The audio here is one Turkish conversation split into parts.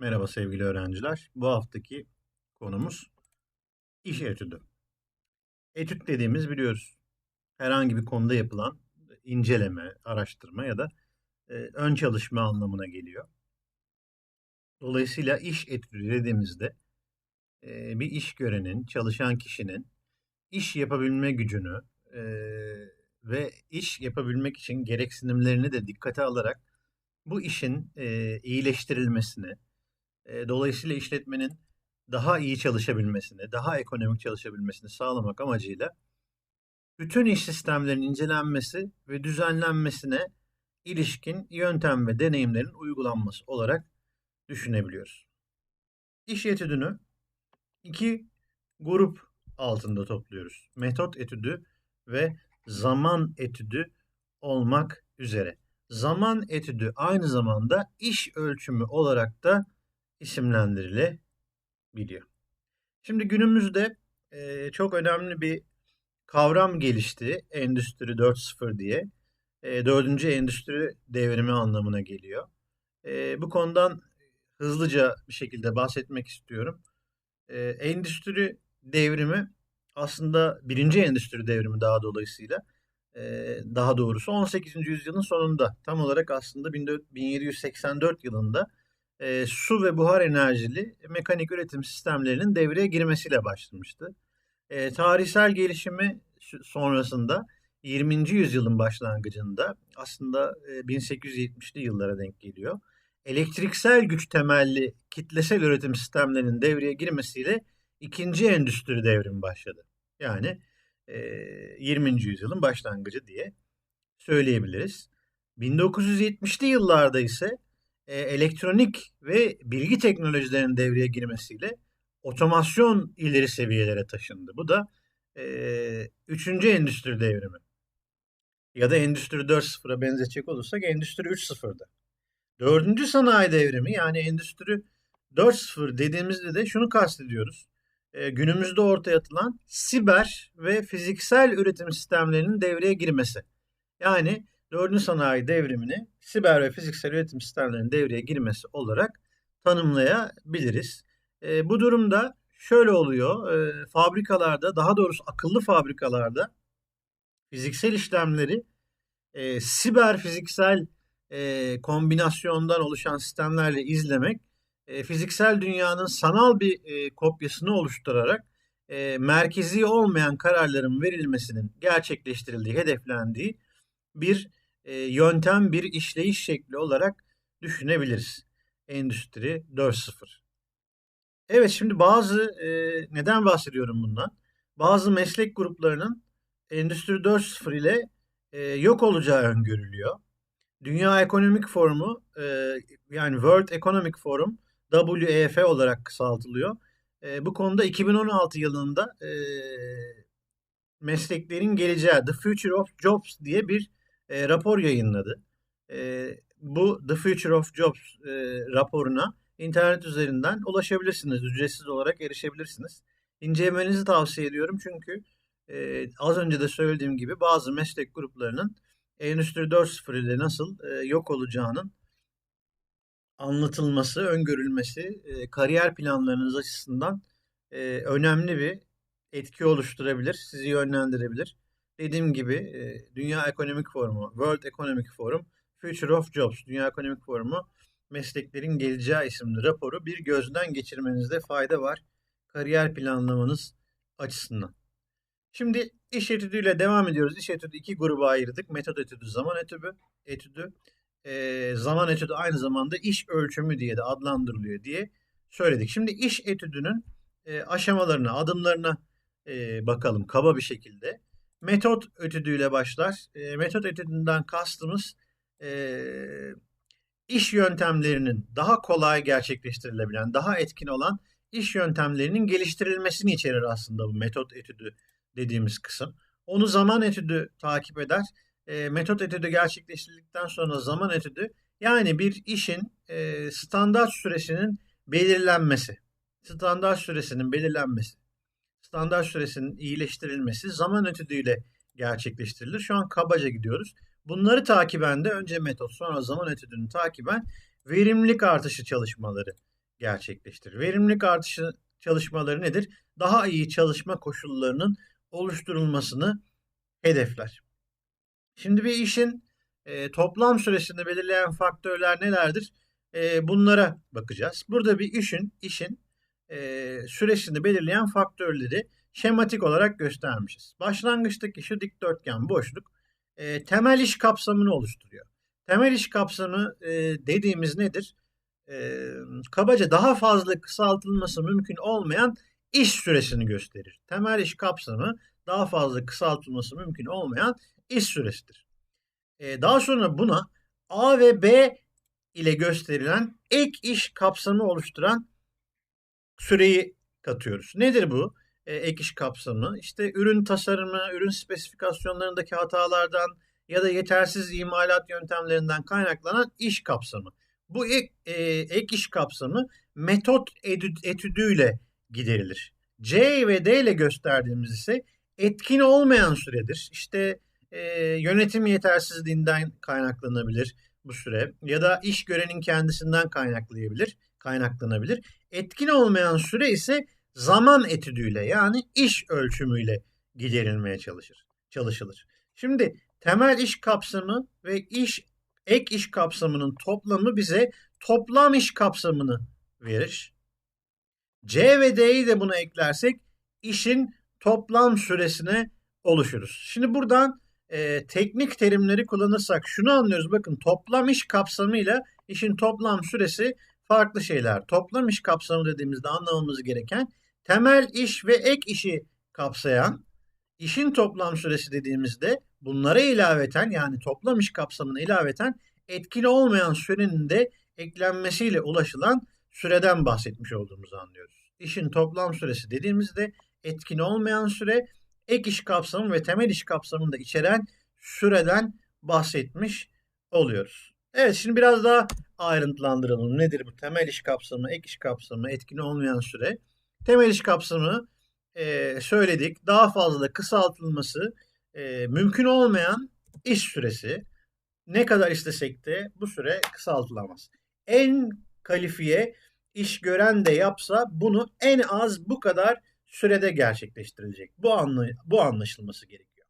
Merhaba sevgili öğrenciler. Bu haftaki konumuz iş etüdü. Etüt dediğimiz biliyoruz herhangi bir konuda yapılan inceleme, araştırma ya da e, ön çalışma anlamına geliyor. Dolayısıyla iş etüdü dediğimizde e, bir iş görenin, çalışan kişinin iş yapabilme gücünü e, ve iş yapabilmek için gereksinimlerini de dikkate alarak bu işin e, iyileştirilmesini, dolayısıyla işletmenin daha iyi çalışabilmesini, daha ekonomik çalışabilmesini sağlamak amacıyla bütün iş sistemlerinin incelenmesi ve düzenlenmesine ilişkin yöntem ve deneyimlerin uygulanması olarak düşünebiliyoruz. İş etüdünü iki grup altında topluyoruz. Metot etüdü ve zaman etüdü olmak üzere. Zaman etüdü aynı zamanda iş ölçümü olarak da isimlendirilebiliyor. Şimdi günümüzde e, çok önemli bir kavram gelişti. Endüstri 4.0 diye. E, dördüncü endüstri devrimi anlamına geliyor. E, bu konudan hızlıca bir şekilde bahsetmek istiyorum. E, endüstri devrimi aslında birinci endüstri devrimi daha dolayısıyla e, daha doğrusu 18. yüzyılın sonunda tam olarak aslında 1784 yılında e, su ve buhar enerjili mekanik üretim sistemlerinin devreye girmesiyle başlamıştı. E, tarihsel gelişimi sonrasında 20. yüzyılın başlangıcında aslında e, 1870'li yıllara denk geliyor. Elektriksel güç temelli kitlesel üretim sistemlerinin devreye girmesiyle ikinci endüstri devrimi başladı. Yani e, 20. yüzyılın başlangıcı diye söyleyebiliriz. 1970'li yıllarda ise e, elektronik ve bilgi teknolojilerinin devreye girmesiyle otomasyon ileri seviyelere taşındı. Bu da e, üçüncü endüstri devrimi. Ya da endüstri 4.0'a benzetecek olursak endüstri 3.0'da. Dördüncü sanayi devrimi yani endüstri 4.0 dediğimizde de şunu kastediyoruz. E, günümüzde ortaya atılan siber ve fiziksel üretim sistemlerinin devreye girmesi. Yani dördüncü sanayi devrimini siber ve fiziksel üretim sistemlerinin devreye girmesi olarak tanımlayabiliriz. E, bu durumda şöyle oluyor. E, fabrikalarda daha doğrusu akıllı fabrikalarda fiziksel işlemleri e, siber fiziksel e, kombinasyondan oluşan sistemlerle izlemek e, fiziksel dünyanın sanal bir e, kopyasını oluşturarak e, merkezi olmayan kararların verilmesinin gerçekleştirildiği, hedeflendiği bir e, yöntem, bir işleyiş şekli olarak düşünebiliriz. Endüstri 4.0. Evet şimdi bazı e, neden bahsediyorum bundan? Bazı meslek gruplarının Endüstri 4.0 ile e, yok olacağı öngörülüyor. Dünya Ekonomik Forumu e, yani World Economic Forum WEF olarak kısaltılıyor. E, bu konuda 2016 yılında e, mesleklerin geleceği The Future of Jobs diye bir e, rapor yayınladı. E, bu The Future of Jobs e, raporuna internet üzerinden ulaşabilirsiniz. Ücretsiz olarak erişebilirsiniz. İncelemenizi tavsiye ediyorum çünkü e, az önce de söylediğim gibi bazı meslek gruplarının Endüstri 4.0 ile nasıl e, yok olacağının anlatılması, öngörülmesi e, kariyer planlarınız açısından e, önemli bir etki oluşturabilir, sizi yönlendirebilir. Dediğim gibi e, Dünya Ekonomik Forumu, World Economic Forum, Future of Jobs, Dünya Ekonomik Forumu Mesleklerin Geleceği isimli raporu bir gözden geçirmenizde fayda var kariyer planlamanız açısından. Şimdi iş etüdüyle devam ediyoruz. İş etüdü iki gruba ayırdık. Metot etüdü, zaman etüdü. etüdü e, zaman etüdü aynı zamanda iş ölçümü diye de adlandırılıyor diye söyledik. Şimdi iş etüdünün e, aşamalarına, adımlarına e, bakalım kaba bir şekilde. Metot etüdüyle başlar. E, metot etüdünden kastımız e, iş yöntemlerinin daha kolay gerçekleştirilebilen, daha etkin olan iş yöntemlerinin geliştirilmesini içerir aslında bu metot etüdü dediğimiz kısım. Onu zaman etüdü takip eder. E, metot etüdü gerçekleştirildikten sonra zaman etüdü yani bir işin e, standart süresinin belirlenmesi, standart süresinin belirlenmesi, standart süresinin iyileştirilmesi zaman etüdüyle gerçekleştirilir. Şu an kabaca gidiyoruz. Bunları takiben de önce metot sonra zaman etüdünü takiben verimlilik artışı çalışmaları gerçekleştirir. Verimlilik artışı çalışmaları nedir? Daha iyi çalışma koşullarının oluşturulmasını hedefler. Şimdi bir işin e, toplam süresini belirleyen faktörler nelerdir? E, bunlara bakacağız. Burada bir işin işin e, süresini belirleyen faktörleri şematik olarak göstermişiz. Başlangıçtaki şu dikdörtgen boşluk e, temel iş kapsamını oluşturuyor. Temel iş kapsamı e, dediğimiz nedir? E, kabaca daha fazla kısaltılması mümkün olmayan iş süresini gösterir. Temel iş kapsamı daha fazla kısaltılması mümkün olmayan iş süresidir. E, daha sonra buna A ve B ile gösterilen ek iş kapsamı oluşturan süreyi katıyoruz. Nedir bu? E, ek iş kapsamı işte ürün tasarımı, ürün spesifikasyonlarındaki hatalardan ya da yetersiz imalat yöntemlerinden kaynaklanan iş kapsamı. Bu ek, e, ek iş kapsamı metot etüdüyle giderilir. C ve D ile gösterdiğimiz ise etkin olmayan süredir. İşte e, yönetim yetersizliğinden kaynaklanabilir bu süre ya da iş görenin kendisinden kaynaklayabilir, kaynaklanabilir. Etkin olmayan süre ise zaman etüdüyle yani iş ölçümüyle giderilmeye çalışır, çalışılır. Şimdi temel iş kapsamı ve iş ek iş kapsamının toplamı bize toplam iş kapsamını verir. C ve D'yi de buna eklersek işin toplam süresine oluşuruz. Şimdi buradan e, teknik terimleri kullanırsak şunu anlıyoruz. Bakın toplam iş kapsamıyla işin toplam süresi farklı şeyler. Toplam iş kapsamı dediğimizde anlamamız gereken temel iş ve ek işi kapsayan işin toplam süresi dediğimizde bunlara ilaveten yani toplam iş kapsamına ilaveten etkili olmayan sürenin de eklenmesiyle ulaşılan süreden bahsetmiş olduğumuzu anlıyoruz. İşin toplam süresi dediğimizde etkin olmayan süre ek iş kapsamı ve temel iş kapsamını da içeren süreden bahsetmiş oluyoruz. Evet şimdi biraz daha ayrıntılandıralım. Nedir bu temel iş kapsamı, ek iş kapsamı, etkin olmayan süre? Temel iş kapsamı e, söyledik. Daha fazla kısaltılması e, mümkün olmayan iş süresi. Ne kadar istesek de bu süre kısaltılamaz. En kalifiye iş gören de yapsa bunu en az bu kadar sürede gerçekleştirilecek. Bu, anlı, bu anlaşılması gerekiyor.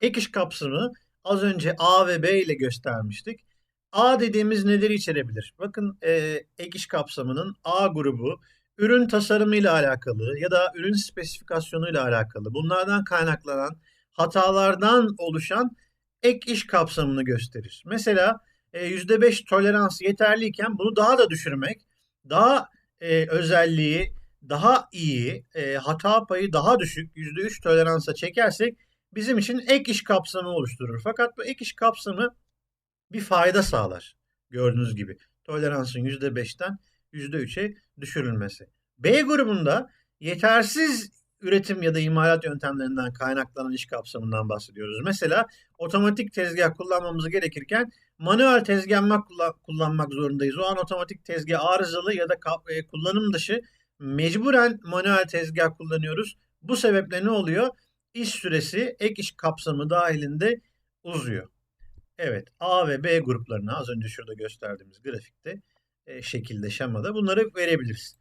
Ek iş kapsamı az önce A ve B ile göstermiştik. A dediğimiz neleri içerebilir? Bakın e, ek iş kapsamının A grubu ürün tasarımıyla alakalı ya da ürün spesifikasyonuyla alakalı bunlardan kaynaklanan hatalardan oluşan ek iş kapsamını gösterir. Mesela e, %5 tolerans yeterliyken bunu daha da düşürmek, daha e, özelliği daha iyi, e, hata payı daha düşük %3 toleransa çekersek bizim için ek iş kapsamı oluşturur. Fakat bu ek iş kapsamı bir fayda sağlar. Gördüğünüz gibi toleransın %5'ten %3'e düşürülmesi. B grubunda yetersiz üretim ya da imalat yöntemlerinden kaynaklanan iş kapsamından bahsediyoruz. Mesela otomatik tezgah kullanmamız gerekirken manuel tezgah kullanmak zorundayız. O an otomatik tezgah arızalı ya da e, kullanım dışı mecburen manuel tezgah kullanıyoruz. Bu sebeple ne oluyor? İş süresi ek iş kapsamı dahilinde uzuyor. Evet A ve B gruplarına az önce şurada gösterdiğimiz grafikte e, şekilde şemada bunları verebiliriz.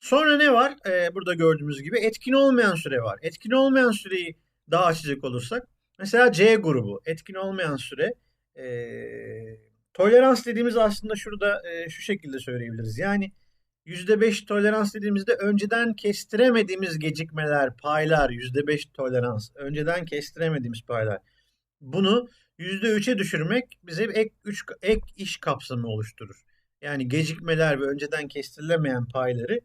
Sonra ne var? E, burada gördüğümüz gibi etkin olmayan süre var. Etkin olmayan süreyi daha açacak olursak mesela C grubu etkin olmayan süre e, tolerans dediğimiz aslında şurada e, şu şekilde söyleyebiliriz. Yani %5 tolerans dediğimizde önceden kestiremediğimiz gecikmeler, paylar, %5 tolerans, önceden kestiremediğimiz paylar. Bunu %3'e düşürmek bize ek, üç, ek iş kapsamı oluşturur. Yani gecikmeler ve önceden kestirilemeyen payları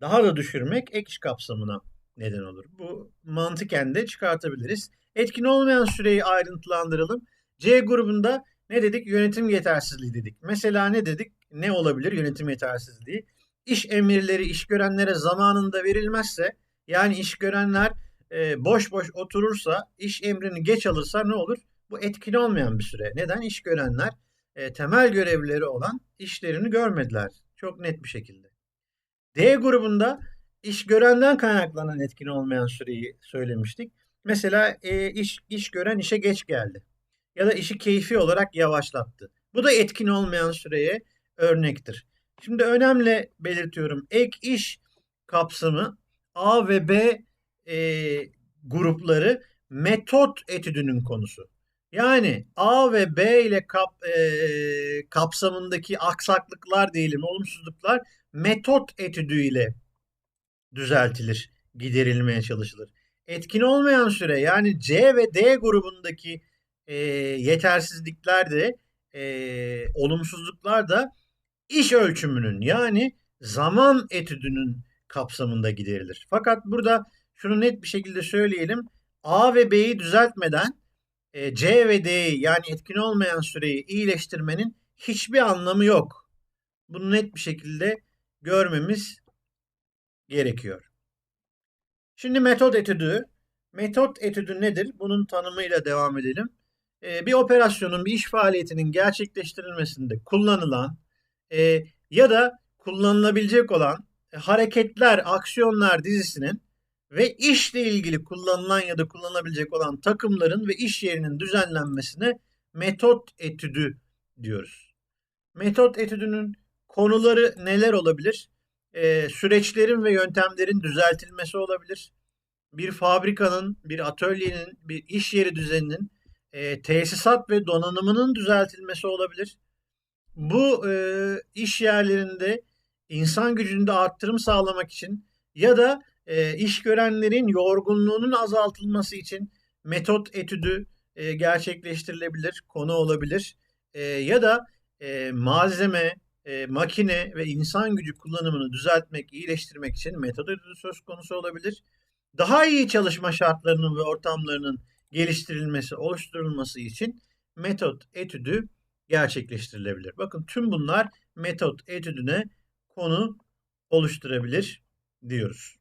daha da düşürmek ek iş kapsamına neden olur. Bu mantıken de çıkartabiliriz. Etkin olmayan süreyi ayrıntılandıralım. C grubunda ne dedik? Yönetim yetersizliği dedik. Mesela ne dedik? Ne olabilir yönetim yetersizliği? iş emirleri iş görenlere zamanında verilmezse yani iş görenler e, boş boş oturursa iş emrini geç alırsa ne olur? Bu etkin olmayan bir süre. Neden? İş görenler e, temel görevleri olan işlerini görmediler. Çok net bir şekilde. D grubunda iş görenden kaynaklanan etkin olmayan süreyi söylemiştik. Mesela e, iş, iş gören işe geç geldi. Ya da işi keyfi olarak yavaşlattı. Bu da etkin olmayan süreye örnektir. Şimdi önemli belirtiyorum. Ek iş kapsamı A ve B e, grupları metot etüdünün konusu. Yani A ve B ile kap, e, kapsamındaki aksaklıklar diyelim, olumsuzluklar metot etüdü ile düzeltilir, giderilmeye çalışılır. Etkin olmayan süre yani C ve D grubundaki e, yetersizlikler de e, olumsuzluklar da iş ölçümünün yani zaman etüdünün kapsamında giderilir. Fakat burada şunu net bir şekilde söyleyelim. A ve B'yi düzeltmeden e, C ve D'yi yani etkin olmayan süreyi iyileştirmenin hiçbir anlamı yok. Bunu net bir şekilde görmemiz gerekiyor. Şimdi metot etüdü. Metot etüdü nedir? Bunun tanımıyla devam edelim. E, bir operasyonun, bir iş faaliyetinin gerçekleştirilmesinde kullanılan e, ya da kullanılabilecek olan e, hareketler, aksiyonlar dizisinin ve işle ilgili kullanılan ya da kullanılabilecek olan takımların ve iş yerinin düzenlenmesine metot etüdü diyoruz. Metot etüdünün konuları neler olabilir? Ee, süreçlerin ve yöntemlerin düzeltilmesi olabilir. Bir fabrikanın, bir atölyenin, bir iş yeri düzeninin e, tesisat ve donanımının düzeltilmesi olabilir. Bu e, iş yerlerinde insan gücünde arttırım sağlamak için ya da e, iş görenlerin yorgunluğunun azaltılması için metot etüdü e, gerçekleştirilebilir, konu olabilir. E, ya da e, malzeme, e, makine ve insan gücü kullanımını düzeltmek, iyileştirmek için metot etüdü söz konusu olabilir. Daha iyi çalışma şartlarının ve ortamlarının geliştirilmesi, oluşturulması için metot etüdü gerçekleştirilebilir. Bakın tüm bunlar metot etüdüne konu oluşturabilir diyoruz.